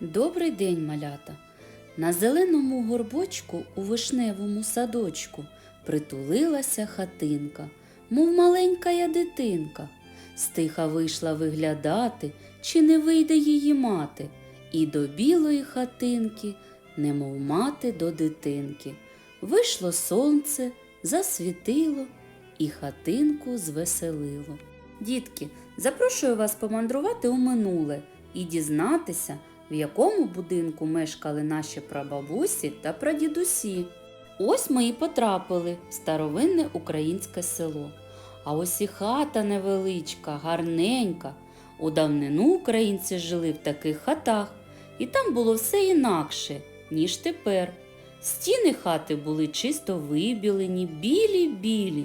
Добрий день, малята! На зеленому горбочку у вишневому садочку притулилася хатинка, мов маленька я дитинка. Стиха вийшла виглядати, чи не вийде її мати, і до білої хатинки, немов мати до дитинки. Вийшло сонце, засвітило і хатинку звеселило. Дітки, запрошую вас помандрувати у минуле і дізнатися, в якому будинку мешкали наші прабабусі та прадідусі. Ось ми і потрапили в старовинне українське село. А ось і хата невеличка, гарненька. У давнину українці жили в таких хатах, і там було все інакше, ніж тепер. Стіни хати були чисто вибілені, білі-білі,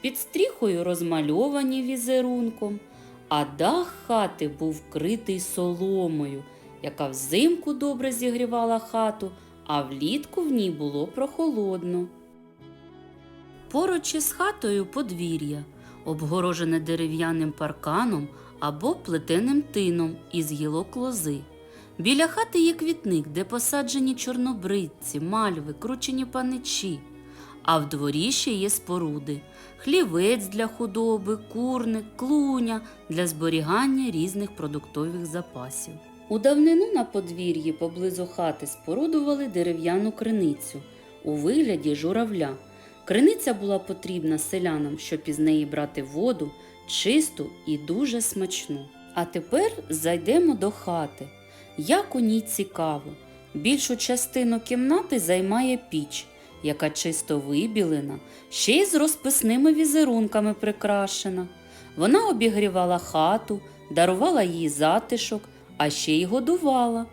під стріхою розмальовані візерунком, а дах хати був вкритий соломою, яка взимку добре зігрівала хату, а влітку в ній було прохолодно. Поруч із хатою подвір'я, обгорожене дерев'яним парканом або плетеним тином із гілок лози. Біля хати є квітник, де посаджені чорнобривці, мальви, кручені паничі. А в дворі ще є споруди, хлівець для худоби, курник, клуня для зберігання різних продуктових запасів. У давнину на подвір'ї поблизу хати спорудували дерев'яну криницю у вигляді журавля. Криниця була потрібна селянам, щоб із неї брати воду, чисту і дуже смачну. А тепер зайдемо до хати. Як у ній цікаво. Більшу частину кімнати займає піч, яка чисто вибілена, ще й з розписними візерунками прикрашена. Вона обігрівала хату, дарувала їй затишок, а ще й годувала.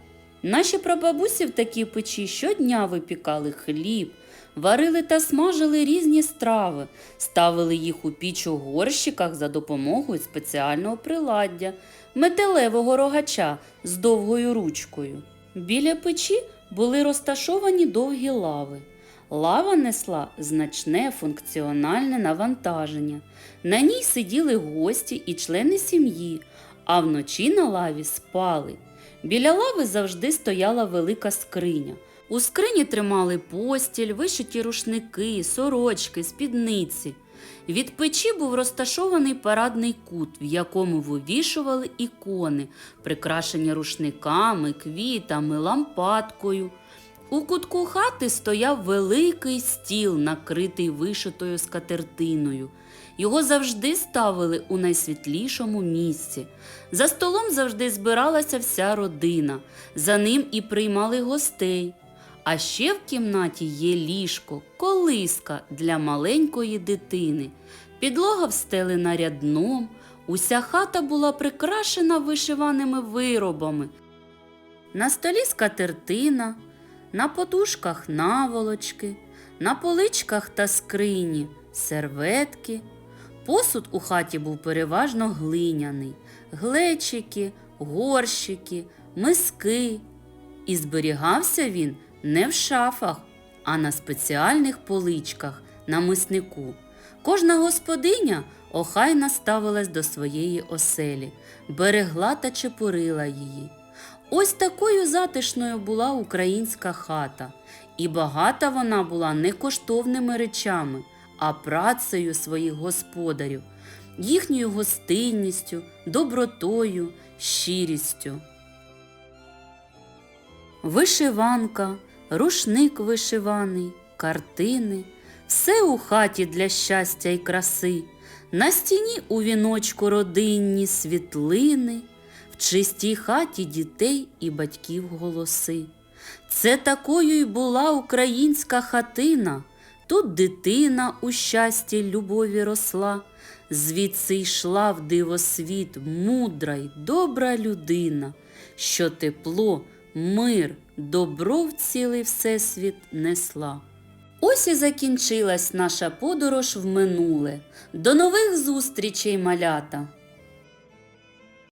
Наші прабабусі в такій печі щодня випікали хліб, варили та смажили різні страви, ставили їх у піч у горщиках за допомогою спеціального приладдя, металевого рогача з довгою ручкою. Біля печі були розташовані довгі лави. Лава несла значне функціональне навантаження. На ній сиділи гості і члени сім'ї, а вночі на лаві спали. Біля лави завжди стояла велика скриня. У скрині тримали постіль, вишиті рушники, сорочки, спідниці. Від печі був розташований парадний кут, в якому вивішували ікони, прикрашені рушниками, квітами, лампадкою. У кутку хати стояв великий стіл, накритий вишитою скатертиною. Його завжди ставили у найсвітлішому місці. За столом завжди збиралася вся родина, за ним і приймали гостей. А ще в кімнаті є ліжко, колиска для маленької дитини. Підлога встелена рядном, уся хата була прикрашена вишиваними виробами. На столі скатертина, на подушках наволочки, на поличках та скрині серветки. Посуд у хаті був переважно глиняний, глечики, горщики, миски. І зберігався він не в шафах, а на спеціальних поличках на миснику. Кожна господиня охайно ставилась до своєї оселі, берегла та чепурила її. Ось такою затишною була українська хата, і багата вона була не коштовними речами, а працею своїх господарів, їхньою гостинністю, добротою, щирістю. Вишиванка, рушник вишиваний, картини, все у хаті для щастя й краси, на стіні у віночку родинні світлини, чистій хаті дітей і батьків голоси. Це такою й була українська хатина. Тут дитина у щасті любові росла, звідси йшла в дивосвіт мудра й добра людина, що тепло, мир, добро в цілий всесвіт несла. Ось і закінчилась наша подорож в минуле. До нових зустрічей, малята!